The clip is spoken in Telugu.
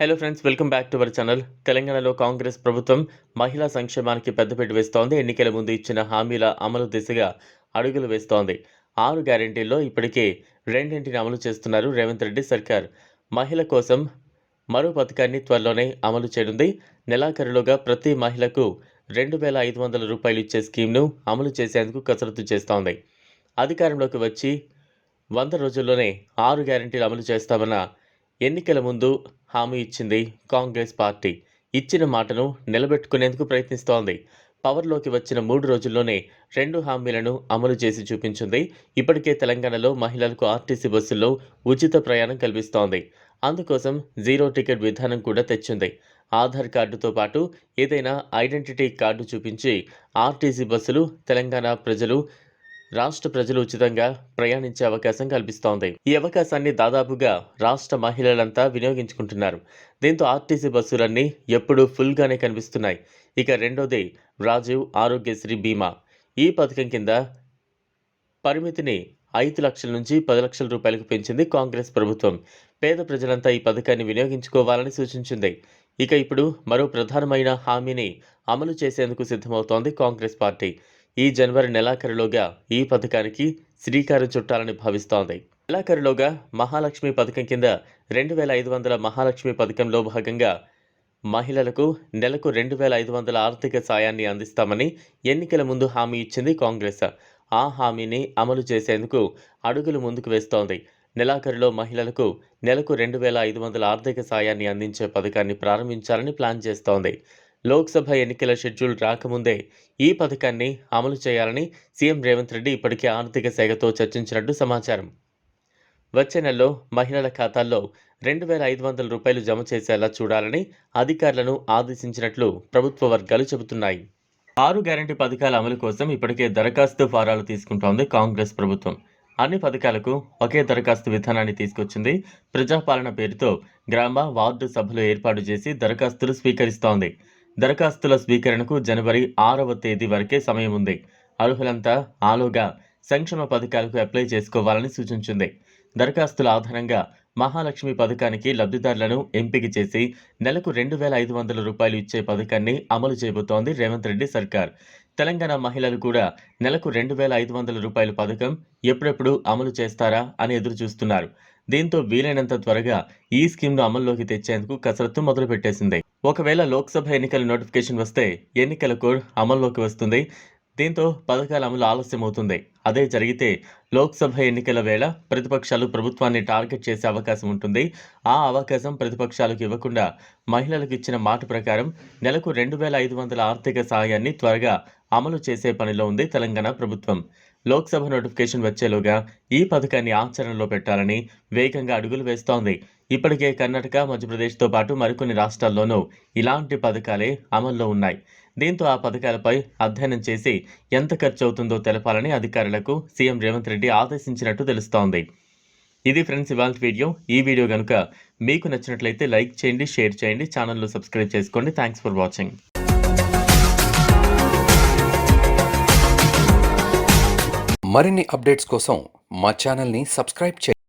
Hello friends welcome back to our channel తెలంగాణలో కాంగ్రెస్ ప్రభుత్వం మహిళా సంక్షేమానికి పెద్దపీట వేస్తోంది. ఎన్నికల ముందు ఇచ్చిన హామీల అమలు దిశగా అడుగులు వేస్తోంది. ఆరు గ్యారెంటీల్లో ఇప్పటికే రెండింటిని అమలు చేస్తున్నారు రేవంత్ రెడ్డి సర్కార్. మహిళ కోసం మరో పథకాన్ని త్వరలోనే అమలు చేయనుంది. నెలాఖరులోగా ప్రతి మహిళకు రెండు వేల ఐదు వందల రూపాయలు ఇచ్చే స్కీమ్ను అమలు చేసేందుకు కసరత్తు చేస్తోంది. అధికారంలోకి వచ్చి వంద రోజుల్లోనే ఆరు గ్యారెంటీలు అమలు చేస్తామన్న ఎన్నికల ముందు హామీ ఇచ్చింది కాంగ్రెస్ పార్టీ. ఇచ్చిన మాటను నిలబెట్టుకునేందుకు ప్రయత్నిస్తోంది. పవర్లోకి వచ్చిన మూడు రోజుల్లోనే రెండు హామీలను అమలు చేసి చూపించింది. ఇప్పటికే తెలంగాణలో మహిళలకు ఆర్టీసీ బస్సుల్లో ఉచిత ప్రయాణం కల్పిస్తోంది. అందుకోసం జీరో టికెట్ విధానం కూడా తెచ్చింది. ఆధార్ కార్డుతో పాటు ఏదైనా ఐడెంటిటీ కార్డు చూపించి ఆర్టీసీ బస్సులు తెలంగాణ ప్రజలు రాష్ట్ర ప్రజలు ఉచితంగా ప్రయాణించే అవకాశం కల్పిస్తోంది. ఈ అవకాశాన్ని దాదాపుగా రాష్ట్ర మహిళలంతా వినియోగించుకుంటున్నారు. దీంతో ఆర్టీసీ బస్సులన్నీ ఎప్పుడూ ఫుల్గానే కనిపిస్తున్నాయి. ఇక రెండోది రాజీవ్ ఆరోగ్యశ్రీ బీమా. ఈ పథకం కింద పరిమితిని ఐదు లక్షల నుంచి పది లక్షల రూపాయలకు పెంచింది కాంగ్రెస్ ప్రభుత్వం. పేద ప్రజలంతా ఈ పథకాన్ని వినియోగించుకోవాలని సూచించింది. ఇక ఇప్పుడు మరో ప్రధానమైన హామీని అమలు చేసేందుకు సిద్ధమవుతోంది కాంగ్రెస్ పార్టీ. ఈ జనవరి నెలాఖరులోగా ఈ పథకానికి శ్రీకారం చుట్టాలని భావిస్తోంది. నెలాఖరులోగా మహాలక్ష్మి పథకం కింద రెండు వేల ఐదు వందల మహాలక్ష్మి పథకంలో భాగంగా మహిళలకు నెలకు రెండు వేల ఐదు వందల ఆర్థిక సాయాన్ని అందిస్తామని ఎన్నికల ముందు హామీ ఇచ్చింది కాంగ్రెస్. ఆ హామీని అమలు చేసేందుకు అడుగులు ముందుకు వేస్తోంది. నెలాఖరులో మహిళలకు నెలకు రెండు వేల ఐదు వందల ఆర్థిక సాయాన్ని అందించే పథకాన్ని ప్రారంభించాలని ప్లాన్ చేస్తోంది. లోక్సభ ఎన్నికల షెడ్యూల్ రాకముందే ఈ పథకాన్ని అమలు చేయాలని సీఎం రేవంత్ రెడ్డి ఇప్పటికే ఆర్థిక శాఖతో చర్చించినట్టు సమాచారం. వచ్చే నెలలో మహిళల ఖాతాల్లో రెండు వేల ఐదు వందల రూపాయలు జమ చేసేలా చూడాలని అధికారులను ఆదేశించినట్లు ప్రభుత్వ వర్గాలు చెబుతున్నాయి. ఆరు గ్యారంటీ పథకాల అమలు కోసం ఇప్పటికే దరఖాస్తు ఫారాలు తీసుకుంటోంది కాంగ్రెస్ ప్రభుత్వం. అన్ని పథకాలకు ఒకే దరఖాస్తు విధానాన్ని తీసుకొచ్చింది ప్రజాపాలన పేరుతో గ్రామ వార్డు సభలు ఏర్పాటు చేసి దరఖాస్తులు స్వీకరిస్తోంది. దరఖాస్తుల స్వీకరణకు జనవరి ఆరవ తేదీ వరకే సమయం ఉంది అర్హులంతా ఆలోగా సంక్షేమ పథకాలకు అప్లై చేసుకోవాలని సూచించింది. దరఖాస్తుల ఆధారంగా మహాలక్ష్మి పథకానికి లబ్ధిదారులను ఎంపిక చేసి నెలకు రెండు వేల ఐదు వందల రూపాయలు ఇచ్చే పథకాన్ని అమలు చేయబోతోంది రేవంత్ రెడ్డి సర్కార్. తెలంగాణ మహిళలు కూడా నెలకు రెండు వేల ఐదు వందల రూపాయల పథకం ఎప్పుడెప్పుడు అమలు చేస్తారా అని ఎదురు చూస్తున్నారు దీంతో వీలైనంత త్వరగా ఈ స్కీమ్ను అమల్లోకి తెచ్చేందుకు కసరత్తు మొదలుపెట్టేసింది. ఒకవేళ లోక్సభ ఎన్నికల నోటిఫికేషన్ వస్తే ఎన్నికల కోడ్ అమల్లోకి వస్తుంది. దీంతో పథకాల అమలు ఆలస్యమవుతుంది. అదే జరిగితే లోక్సభ ఎన్నికల వేళ ప్రతిపక్షాలు ప్రభుత్వాన్ని టార్గెట్ చేసే అవకాశం ఉంటుంది. ఆ అవకాశం ప్రతిపక్షాలకు ఇవ్వకుండా మహిళలకు ఇచ్చిన మాట ప్రకారం నెలకు రెండు వేల ఐదు వందల ఆర్థిక సాయాన్ని త్వరగా అమలు చేసే పనిలో ఉంది తెలంగాణ ప్రభుత్వం. లోక్సభ నోటిఫికేషన్ వచ్చేలోగా ఈ పథకాన్ని ఆచరణలో పెట్టాలని వేగంగా అడుగులు వేస్తోంది. ఇప్పటికే కర్ణాటక మధ్యప్రదేశ్తో పాటు మరికొన్ని రాష్ట్రాల్లోనూ ఇలాంటి పథకాలే అమల్లో ఉన్నాయి. దీంతో ఆ పథకాలపై అధ్యయనం చేసి ఎంత ఖర్చు అవుతుందో తెలపాలని అధికారులకు సీఎం రేవంత్ రెడ్డి ఆదేశించినట్టు తెలుస్తోంది. ఇది ఫ్రెండ్స్ ఇవాళ వీడియో. ఈ వీడియో కనుక మీకు నచ్చినట్లయితే లైక్ చేయండి షేర్ చేయండి ఛానల్లో సబ్స్క్రైబ్ చేసుకోండి. థ్యాంక్స్ ఫర్ వాచింగ్ మరిన్ని అప్డేట్స్ కోసం మా ఛానల్ని సబ్స్క్రైబ్ చేయండి.